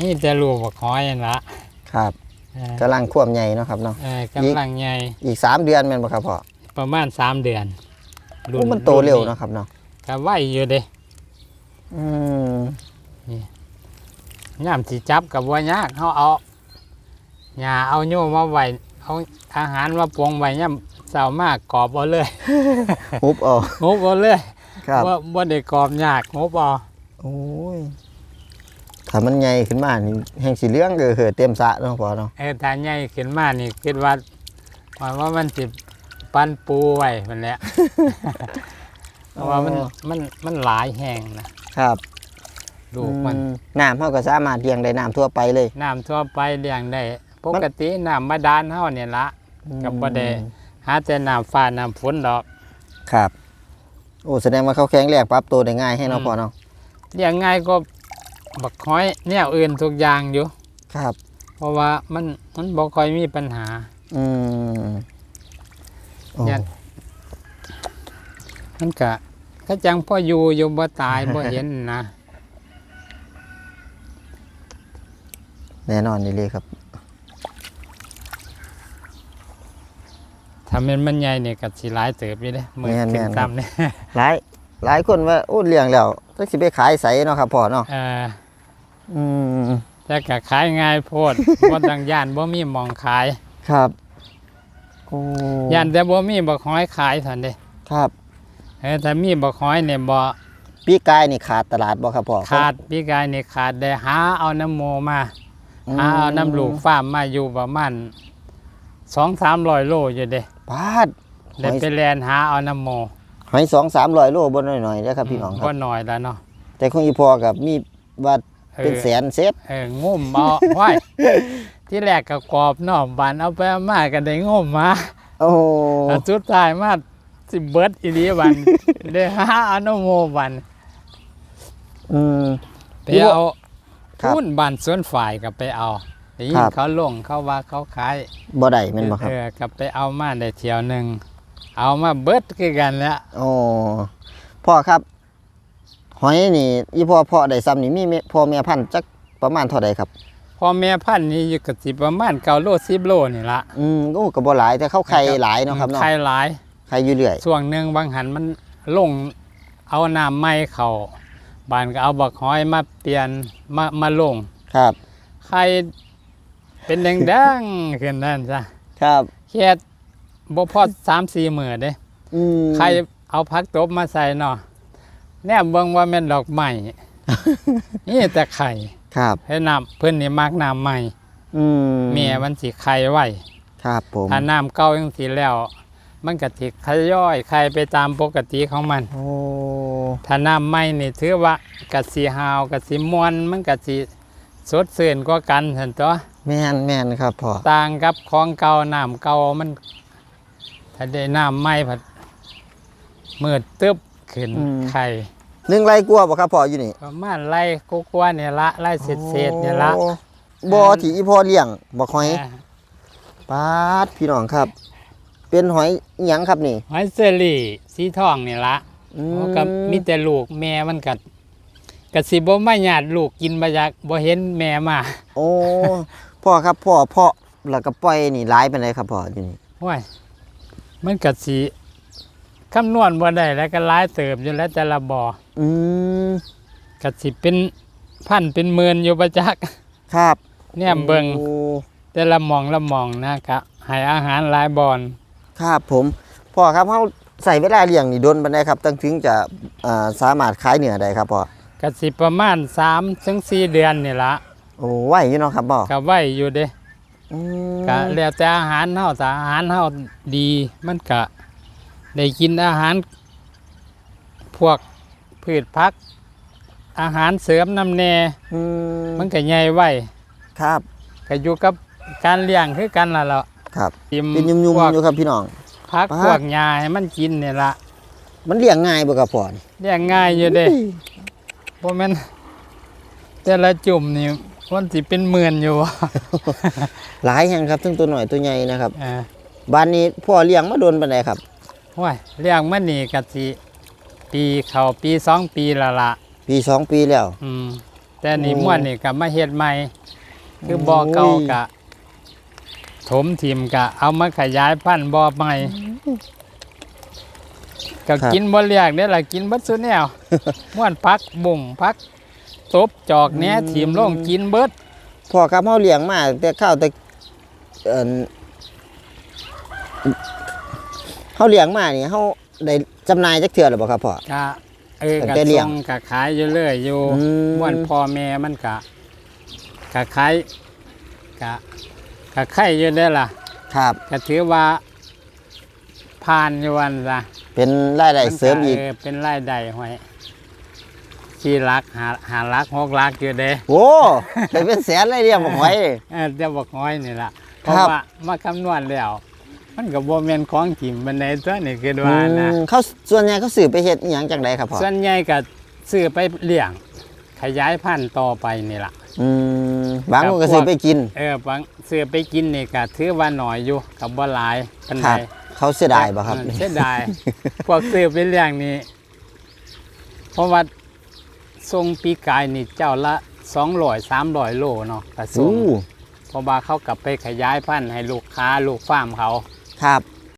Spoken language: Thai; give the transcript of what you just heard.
นี่จะลูกบักหอยนั่นละครับเออกำลังควบใหญ่เนาะครับเนาะ เออกำลังใหญ่อีกสามเดือนแม่นบ่ครับพ่อประมาณสามเดือนโอ้มันโตเร็วเนาะครับเนาะก็ไหวอยู่เด้อืมย่ามสิจับกับว่ายากเขาเอาหญ้าเอาโยมมาไว้เอาอาหารมาปรุงไว้ย่ามเสามากกรอบเอาเลย ฮุบเออก งบเอาเลย ครับว่าบ่ได้กรอบยากงบเอาโอ้ยถ้ามันใหญ่ขึ้นมานี่แห่งสีเหลืองก็เหอะเต็มสระเนาะพ่อเนาะเออถ้าใหญ่ขึ้นมานี่คิดว่าว่าว่ามันสิปั้นปูไว้มันแหละเพราะว่ามันมันมันหลายแห้งนะครับลูกมันอืน้ำเฮาก็สามารถเลี้ยงได้น้ำทั่วไปเลยน้ำทั่วไปเลี้ยงได้ปกติน้ำบาดาลเฮาเนี่ยละกับบ่ได้หาแต่น้ำฟ้าน้ำฝนดอก ครับ โอ้แสดงว่าเขาแข็งแรงปรับตัวได้ง่ายให้เนาะอืม พ่อเนาะเลี้ยงง่ายก็บักห้อยแนวอื่นทุกอย่างอยู่ ครับ เพราะว่ามันมันบ่ค่อยมีปัญหา อืมโอ้เนี่ย มันก็ก็จังพ่ออยู่อยู่บ่ตายบ่เห็นนะ แน่นอนนี่เลยครับ ถ้ามันมันใหญ่เนี่ยก็สิหลายเติบอยู่เด้มือแม่นขึ้นแม่นครับต่ำเนี่ยหลายหลายคนว่าโอ้เลี้ยงแล้วต้องสิไปขายใสเนาะครับพ่อเนาะเอออืมแต่ก็ขายง่ายโพดบ่ต้องย่านบ่มีหมองขายครับโอ้ย่านแต่บ่มีบักหอยขายเท่านั้นเด้ครับ เออถ้ามีบักหอยเนี่ยบ่ปีกายนี่ขาดตลาดบ่ครับพ่อขาดพี่กายนี่ขาดได้หาเอาน้ำโมมาอืมหาเอาน้ำลูกฟาร์มมาอยู่ประมาณ2-300โลอยู่เด้ ปาดหได้อยไปแลนหาเอาน้ำโมหอยสองสามร้อยโลบนหน่อยๆนะครับพี่น้องคก็รับน้อยแล้วเนาะแต่คงอีพอกับมีว่าออเป็นแสนเซตเอองุ่มเอา ไว้ที่แรกก็กรอบเนอกบานเอาไปเอามาก็ได้งุ่มมาโอ้อันสุดท้ายมาสิเบิดอีหลีบัน ได้หาอนุโมบันอืม ไปนี่บ่เอาครับหุ้นบันสวนฝ่ายก็ไปเอา ได้ยิคนรับ เขาลงเขาว่าเขาขายบ่ได้แม่นบ่ครับเออก็ไปเอามาได้เที่ยวหนึ่งเอามาเบิดคือกันแล้วโอ้พ่อครับ หอยนี่อีพ่อพ่อได้ซ้ำนี่มีแม่พ่อแม่พันธุ์จักประมาณเท่าใดครับ พอแม่พันธุ์นี่อยู่กับสิประมาณเก้าโลสิบโลนี่ละอืมโอ้ก็บ่หลายแต่เขาไข่หลายเนาะครับเนาะไข่หลาย ไข่อยู่เรื่อย ช่วงหนึ่งบางหันมันลงเอาน้ำไม่เขาบานก็เอาบักหอยมาเปลี่ยนมามาลงครับ ไข่ เป็นแดงๆขึ้นนั่นจ้ะครับแค่บ่พอสามสี่หมื่นเด้ อืมไข่เอาพักตบมาใส่เนาะแนมเบิ่งว่าแม่นดอกไม้นี่แต่ไข่ครับให้น้ำเพิ่นนี่มักน้ำใหม่อืมแม่มันสิไข่ไว้ครับผมถ้าน้ำเก่าจังสิแล้ว มันก็สิขย่อยไข่ไปตามปกติของมัน โอ้ถ้าน้ำใหม่นี่ถือว่ากะสีหาวกะสีมวนมันกะสีสดชื่นกว่ากันสันตัว แม่นแม่นครับพ่อต่างกับของเก่าน้ำเก่ามัน ถ้าได้น้ำใหม่ผัดมืดตึ๊บขึ้นไข่หนึ่งไรกลัวบ่ครับพ่ออยู่นี่ประมาณไล่กุกว่าเนี่ยละไล่เศษเศษๆเนี่ยละโอ้บ่ที่อีพ่อเลี้ยงบ่หอยอ่าปาดพี่น้องครับ เป็นหอยอิหยังครับนี่หอยเซอรี่สีทองเนี่ยละอืโอ้ก็มีแต่ลูกแม่มันกัดกะสิบ่มาหยาดลูกกินบะยักบ่เห็นแม่มา โอ้ พ่อครับพ่อพ่อแล้วก็ปล่อยนี่หลายปานใดครับพ่ออยู่นี่ห้วยมันกัดสีคำนวณบ่ได้แล้วก็หลายเติบอยู่แล้วแต่ละบ่ออืมกัดสิเป็นพันเป็นหมื่นอยู่ประจักครับเนี่ยเบิงโอ้แต่ละหมองละหมองนะครับให้อาหารหลายบอนครับผมพ่อครับเฮาใส่เวลาเลี้ยงนี่โดนปานใดครับตั้งถึงจะอ่าสามารถขายเนื้อได้ครับพ่อกัดสิประมาณ3ถึง4เดือนนี่ละ โอ้ไหวอยู่เนาะครับพ่อก็ไว้อยู่เด้อืมก็แล้วแต่อาหารเฮาถ้าอาหารเฮาดีมันก็ได้กินอาหาร พวกพืชผัก อาหารเสริมน้ำแน่อืมมันก็ใหญ่ไว้ครับก็อยู่กับการเลี้ยงคือกันล่ะเนาะครับกินเป็นยุ่มพวกๆอยู่ครับพี่น้องพักปาดพวกหญ้าให้มันกินนี่ละมันเลี้ยงง่ายบ่ครับพ่อนี่เลี้ยงง่ายอยู่เด้เพราะมันแต่ละจุ่มนี่ มันสิเป็นหมื่นอยู่ หลายแห่งครับทั้งตัวหน่อยตัวใหญ่นะครับเออบ้านนี้พ่อเลี้ยงมาโดนปานใดครับ ห้วยเลี้ยงมันนี่ก็สิปีเขาปีสองปีและละปีสองปีแล้ว อืม แต่นี่โอ้ม่วนนี่ก็มาเฮ็ดใหม่ คือบ่อเก่าโอ้ย กะ ถมทิมกะ เอามาขยายพันธุ์บ่อใหม่ก็กินบ่เรียกได้อล่ะกินเบิดซุแนว ม่วนพักบุ่งพัก ตบจอกแหน่ทิมลงกินเบิดพ่อครับเฮาเลี้ยงมาแต่ข้าวแต่เอ่อเฮาเลี้ยงมานี่เฮาได้จำหน่ายจักเทื่อหรือบ่ครับพ่อ กะเออตั้งกะแต่เลี้ยส่งงกะขายอยู่เรื่อยอยู่อืม ม่วนพ่อแม่มันกะกะขายกะกะไข่อยู่ได้อล่ะครับ ก็ถือว่าผ่านอยู่วันละเป็นรายได้เสริมอีกเป็นรายได้หอย สี่ลักหาหาลักหกลักอยู่เด้โอ้ได้เป็นแสนเลยเลี้ยงบ่หอยเออจะบอกห้อยนี่ล่ะเพครัราะบว่ามาคำนวณแล้ว มันก็บ่แม่นของถิ่มบันไดตัวนี่คือว่านะอืมเขาส่วนใหญ่เขาซื้อไปเฮ็ดอีหยังจังไดครับพ่อส่วนใหญ่ก็ซื้อไปเลี้ยง ขยายพันธุ์ต่อไปนี่ล่ะ อืมบางคนก็ซื้อไปกิน เออบางซื้อไปกินนี่ก็ถือว่าน้อยอยู่กับบ่หลายปานคใดรับ เขาเสียดายบ่ครับ เออเสียดาย พวกซื้อไปเลี้ยงนี่เพราะว่า ทรงปีกายนี่เจ้าละสองร้อยสามร้อยโลเนาะกระทรวอู้งเพราะว่าเขากลับไปขยายพันธุ์ให้ลูกค้าลูกฟาร์มเขา ครับ